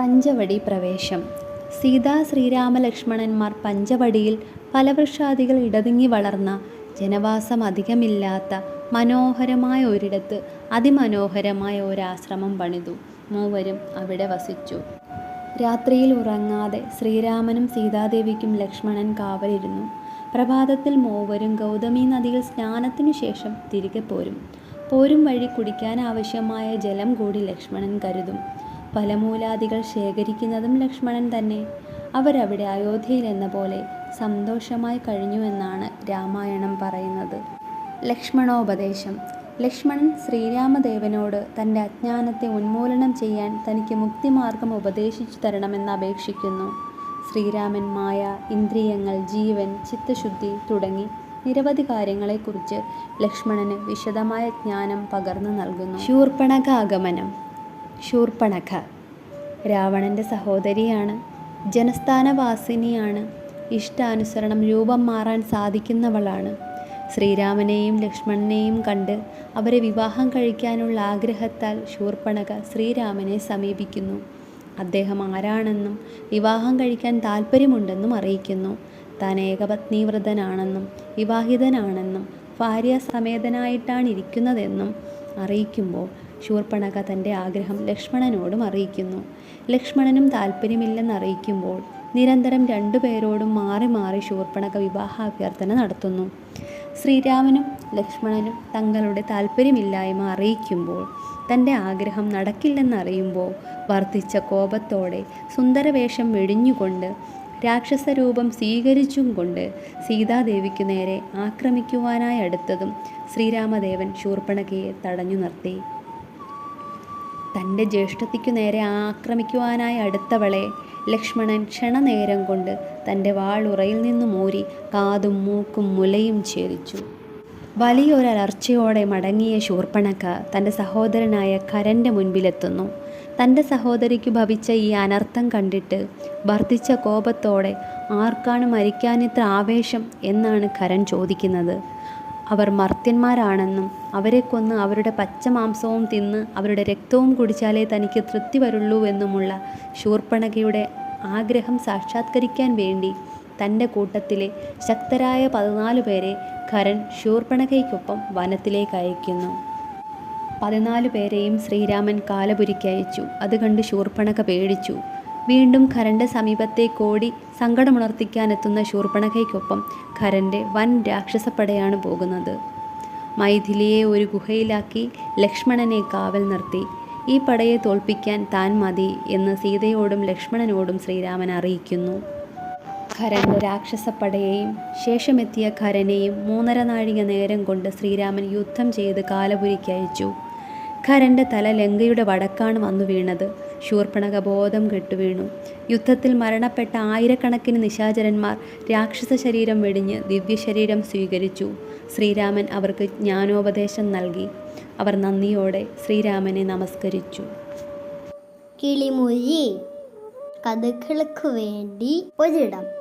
പഞ്ചവടി പ്രവേശം. സീതാ ശ്രീരാമലക്ഷ്മണന്മാർ പഞ്ചവടിയിൽ ഫലവൃക്ഷാദികൾ ഇടതിങ്ങി വളർന്ന ജനവാസം അധികമില്ലാത്ത മനോഹരമായ ഒരിടത്ത് അതിമനോഹരമായ ഒരാശ്രമം പണിതു. മൂവരും അവിടെ വസിച്ചു. രാത്രിയിൽ ഉറങ്ങാതെ ശ്രീരാമനും സീതാദേവിക്കും ലക്ഷ്മണൻ കാവലിരുന്നു. പ്രഭാതത്തിൽ മൂവരും ഗൗതമി നദിയിൽ സ്നാനത്തിനു ശേഷം തിരികെ പോരും. പോരും വഴി കുടിക്കാനാവശ്യമായ ജലം കൂടി ലക്ഷ്മണൻ കരുതും. ഫലമൂലാദികൾ ശേഖരിക്കുന്നതും ലക്ഷ്മണൻ തന്നെ. അവരവിടെ അയോധ്യയിൽ എന്ന പോലെ സന്തോഷമായി കഴിഞ്ഞുവെന്നാണ് രാമായണം പറയുന്നത്. ലക്ഷ്മണോപദേശം. ലക്ഷ്മണൻ ശ്രീരാമദേവനോട് തന്റെ അജ്ഞാനത്തെ ഉന്മൂലനം ചെയ്യാൻ തനിക്ക് മുക്തിമാർഗം ഉപദേശിച്ചു തരണമെന്ന് അപേക്ഷിക്കുന്നു. ശ്രീരാമൻ മായ ഇന്ദ്രിയങ്ങൾ ജീവൻ ചിത്തശുദ്ധി തുടങ്ങി നിരവധി കാര്യങ്ങളെക്കുറിച്ച് ലക്ഷ്മണന് വിശദമായ ജ്ഞാനം പകർന്നു നൽകുന്നു. ശൂർപ്പണഖ ആഗമനം ശൂർപ്പണഖ. രാവണന്റെ സഹോദരിയാണ് ജനസ്ഥാനവാസിനിയാണ് ഇഷ്ടാനുസരണം രൂപം മാറാൻ സാധിക്കുന്നവളാണ്. ശ്രീരാമനെയും ലക്ഷ്മണനെയും കണ്ട് അവരെ വിവാഹം കഴിക്കാനുള്ള ആഗ്രഹത്താൽ ശൂർപ്പണക ശ്രീരാമനെ സമീപിക്കുന്നു. അദ്ദേഹം ആരാണെന്നും വിവാഹം കഴിക്കാൻ താല്പര്യമുണ്ടെന്നും അറിയിക്കുന്നു. താൻ ഏകപത്നീവ്രതനാണെന്നും വിവാഹിതനാണെന്നും ഭാര്യ സമേതനായിട്ടാണ് ഇരിക്കുന്നതെന്നും അറിയിക്കുമ്പോൾ ശൂർപ്പണഖ തന്റെ ആഗ്രഹം ലക്ഷ്മണനോടും അറിയിക്കുന്നു. ലക്ഷ്മണനും താല്പര്യമില്ലെന്ന് അറിയിക്കുമ്പോൾ നിരന്തരം രണ്ടുപേരോടും മാറി മാറി ശൂർപ്പണക വിവാഹാഭ്യർത്ഥന നടത്തുന്നു. ശ്രീരാമനും ലക്ഷ്മണനും തങ്ങളുടെ താല്പര്യമില്ലായ്മ അറിയിക്കുമ്പോൾ തന്റെ ആഗ്രഹം നടക്കില്ലെന്നറിയുമ്പോൾ വർദ്ധിച്ച കോപത്തോടെ സുന്ദരവേഷം വെടിഞ്ഞുകൊണ്ട് രാക്ഷസരൂപം സ്വീകരിച്ചും കൊണ്ട് സീതാദേവിക്കു നേരെ ആക്രമിക്കുവാനായി അടുത്തതും ശ്രീരാമദേവൻ ശൂർപ്പണകയെ തടഞ്ഞു നിർത്തി. തന്റെ ജ്യേഷ്ഠത്തിക്കു നേരെ ആക്രമിക്കുവാനായി അടുത്തവളെ ലക്ഷ്മണൻ ക്ഷണനേരം കൊണ്ട് തന്റെ വാളുറയിൽ നിന്ന് മൂരി കാതും മൂക്കും മുലയും ഛേദിച്ചു. വലിയൊരലർച്ചയോടെ മടങ്ങിയ ശൂർപ്പണക്ക തന്റെ സഹോദരനായ കരന്റെ മുൻപിലെത്തുന്നു. തന്റെ സഹോദരിക്ക് ഭവിച്ച ഈ അനർത്ഥം കണ്ടിട്ട് വർദ്ധിച്ച കോപത്തോടെ ആർക്കാണ് മരിക്കാനിത്ര ആവേശം എന്നാണ് കരൻ ചോദിക്കുന്നത്. അവർ മർത്യന്മാരാണെന്നും അവരെ കൊന്ന് അവരുടെ പച്ചമാംസവും തിന്ന് അവരുടെ രക്തവും കുടിച്ചാലേ തനിക്ക് തൃപ്തി വരുള്ളൂ എന്നുമുള്ള ശൂർപ്പണകയുടെ ആഗ്രഹം സാക്ഷാത്കരിക്കാൻ വേണ്ടി തന്റെ കൂട്ടത്തിലെ ശക്തരായ പതിനാല് പേരെ ഖരൻ ശൂർപ്പണകയ്ക്കൊപ്പം വനത്തിലേക്ക് അയക്കുന്നു. പതിനാല് പേരെയും ശ്രീരാമൻ കാലപുരിക്കയച്ചു അത് കണ്ട് ശൂർപ്പണക പേടിച്ചു. വീണ്ടും ഖരന്റെ സമീപത്തേക്കോടി സങ്കടമുണർത്തിക്കാനെത്തുന്ന ശൂർപ്പണഖയ്ക്കൊപ്പം ഖരന്റെ വൻ രാക്ഷസപ്പടയാണ് പോകുന്നത്. മൈഥിലിയെ ഒരു ഗുഹയിലാക്കി ലക്ഷ്മണനെ കാവൽ നിർത്തി. ഈ പടയെ തോൽപ്പിക്കാൻ താൻ മതി എന്ന് സീതയോടും ലക്ഷ്മണനോടും ശ്രീരാമൻ അറിയിക്കുന്നു. ഖരന്റെ രാക്ഷസപ്പടയെയും ശേഷമെത്തിയ ഖരനെയും മൂന്നര നാഴിക നേരം കൊണ്ട് ശ്രീരാമൻ യുദ്ധം ചെയ്ത് കാലപുരിക്കയച്ചു ഖരന്റെ തല ലങ്കയുടെ വടക്കാണ് വന്നു വീണത് ശൂർപ്പണക ബോധം കെട്ടുവീണു യുദ്ധത്തിൽ മരണപ്പെട്ട ആയിരക്കണക്കിന് നിശാചരന്മാർ രാക്ഷസ ശരീരം വെടിഞ്ഞ് ദിവ്യശരീരം സ്വീകരിച്ചു. ശ്രീരാമൻ അവർക്ക് ജ്ഞാനോപദേശം നൽകി. അവർ നന്ദിയോടെ ശ്രീരാമനെ നമസ്കരിച്ചു. കിളിമൊഴി കഥകൾക്ക് വേണ്ടി ഒരിടം.